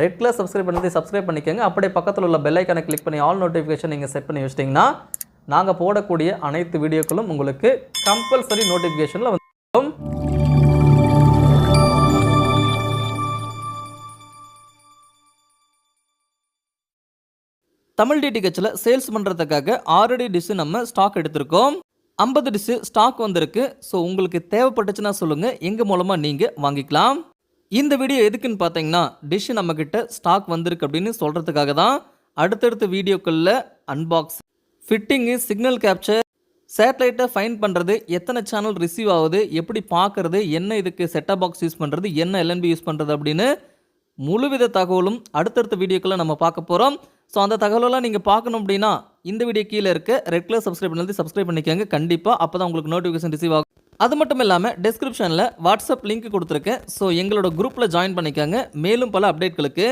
Red colour subscribe பண்ணி subscribe பண்ணிக்கோங்க. அப்படியே பக்கத்தில் உள்ள பெல் ஐக்கானை கிளிக் பண்ணி ஆல் நோட்டிஃபிகேஷன் நீங்கள் செட் பண்ணி வச்சிட்டிங்கன்னா நாங்கள் போடக்கூடிய அனைத்து வீடியோக்களும் உங்களுக்கு கம்பல்சரி நோட்டிஃபிகேஷனில் வந்து தமிழ் டிடிஹெச்சில் சேல்ஸ் பண்ணுறதுக்காக ஆல்ரெடி டிஷ்ஷு நம்ம ஸ்டாக் எடுத்திருக்கோம். ஐம்பது டிஷ்ஷு ஸ்டாக் வந்திருக்கு. ஸோ உங்களுக்கு தேவைப்பட்டுச்சுன்னா சொல்லுங்கள் எங்கள் மூலமாக நீங்கள் வாங்கிக்கலாம். இந்த வீடியோ எதுக்குன்னு பார்த்தீங்கன்னா டிஷ்ஷு நம்மக்கிட்ட ஸ்டாக் வந்திருக்கு அப்படின்னு சொல்கிறதுக்காக தான் அடுத்தடுத்த வீடியோக்களில் அன்பாக்ஸ் ஃபிட்டிங்கு சிக்னல் கேப்சர் சேட்டலைட்டை ஃபைன் பண்ணுறது எத்தனை சேனல் ரிசீவ் ஆகுது எப்படி பார்க்குறது என்ன இதுக்கு செட்டப் பாக்ஸ் யூஸ் பண்ணுறது என்ன எல்என்பி யூஸ் பண்ணுறது அப்படின்னு முழுவித தகவலும் அடுத்தடுத்த வீடியோக்களை நம்ம பார்க்க போகிறோம் ஸோ அந்த தகவலெல்லாம் நீங்கள் பார்க்கணும் அப்படின்னா இந்த வீடியோ கீழே இருக்க ரெட் கலர் சப்ஸ்கிரைப் பண்ணி சப்ஸ்கிரைப் பண்ணிக்கோங்க. கண்டிப்பாக அப்போ தான் உங்களுக்கு நோட்டிஃபிகேஷன் ரிசீவ் ஆகும். அது மட்டும் இல்லாமல் டெஸ்கிரிப்ஷனில் வாட்ஸ்அப் லிங்க் கொடுத்துருக்கேன். ஸோ எங்களோட குரூப்பில் ஜாயின் பண்ணிக்கோங்க. மேலும் பல அப்டேட்களுக்கு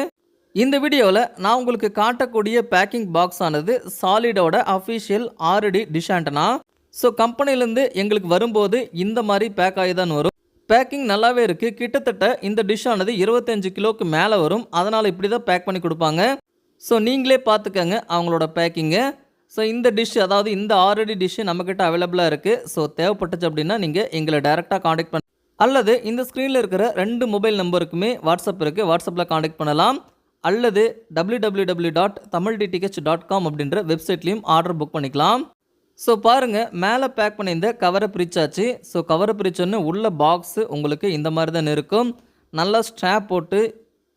இந்த வீடியோவில் நான் உங்களுக்கு காட்டக்கூடிய பேக்கிங் பாக்ஸ் ஆனது சாலிடோட official RD dish antenna so கம்பெனிலேருந்து எங்களுக்கு வரும்போது இந்த மாதிரி பேக் ஆகி தான் வரும். பேக்கிங் நல்லாவே இருக்குது கிட்டத்தட்ட இந்த டிஷ் ஆனது இருபத்தஞ்சு கிலோக்கு மேலே வரும். அதனால் இப்படி தான் பேக் பண்ணி கொடுப்பாங்க. ஸோ நீங்களே பார்த்துக்கங்க அவங்களோட பேக்கிங்கை ஸோ இந்த டிஷ் அதாவது இந்த ஆல்ரெடி டிஷ்ஷு நம்மக்கிட்ட அவைலபிளாக இருக்குது ஸோ தேவைப்பட்டுச்சு அப்படின்னா நீங்கள் எங்களை டேரெக்டாக காண்டாக்ட் பண்ண அல்லது இந்த ஸ்க்ரீனில் இருக்கிற ரெண்டு மொபைல் நம்பருக்குமே வாட்ஸ்அப் இருக்குது வாட்ஸ்அப்பில் காண்டாக்ட் பண்ணலாம். அல்லது W dot Tamil DTH dot com அப்படின்ற வெப்சைட்லேயும் ஆர்டர் புக் பண்ணிக்கலாம். ஸோ பாருங்கள் மேலே பேக் பண்ணியிருந்த கவரை பிரிச்சாச்சு. ஸோ கவரை பிரிச்சோன்னு உள்ள பாக்ஸு உங்களுக்கு இந்த மாதிரி தான் இருக்கும். நல்லா ஸ்ட்ராப் போட்டு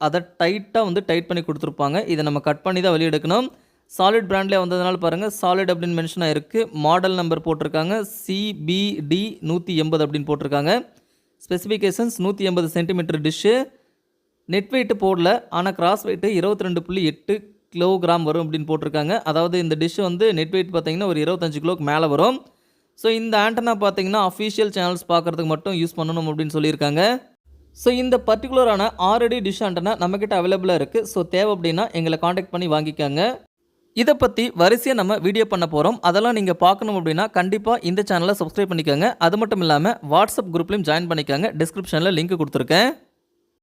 அதை டைட்டாக வந்து டைட் பண்ணி கொடுத்துருப்பாங்க. இதை நம்ம கட் பண்ணி தான் வெளியே எடுக்கணும். சாலிட் பிராண்ட்லேயே வந்ததுனால பாருங்கள் சாலிட் அப்படின்னு மென்ஷன் ஆயிருக்கு மாடல் நம்பர் போட்டிருக்காங்க. சிபிடி நூற்றி எண்பது அப்படின்னு போட்டிருக்காங்க. ஸ்பெசிஃபிகேஷன்ஸ் நூற்றி எண்பது சென்டிமீட்டர் டிஷ்ஷு நெட் வெயிட்டு போடல ஆனால் கிராஸ் வெயிட்டு இருபத்தி ரெண்டு புள்ளி எட்டு கிலோகிராம் வரும் அப்படின்னு போட்டிருக்காங்க. அதாவது இந்த டிஷ் வந்து நெட் வெயிட் பார்த்தீங்கன்னா ஒரு இருபத்தஞ்சு கிலோக்கு மேலே வரும். ஸோ இந்த ஆண்டனா பார்த்தீங்கன்னா அஃபீஷியல் சேனல்ஸ் பார்க்குறதுக்கு மட்டும் யூஸ் பண்ணணும் அப்படின்னு சொல்லியிருக்காங்க. ஸோ இந்த பர்டிகுலரான ஆல்ரெடி டிஷ் ஆண்டனா நம்மக்கிட்ட அவைலபிளாக இருக்குது ஸோ தேவை அப்படின்னா எங்களை காண்டாக்ட் பண்ணி வாங்கிக்காங்க. இதை பற்றி வரிசையாக நம்ம வீடியோ பண்ண போகிறோம் அதெல்லாம் நீங்கள் பார்க்கணும் அப்படின்னா கண்டிப்பாக இந்த சேனலை சப்ஸ்கிரைப் பண்ணிக்கோங்க. அது மட்டும் இல்லாமல் வாட்ஸ்அப் குரூப்லையும் ஜாயின் பண்ணிக்கோங்க. டிஸ்கிரிப்ஷனில் லிங்க் கொடுத்துருக்கேன்.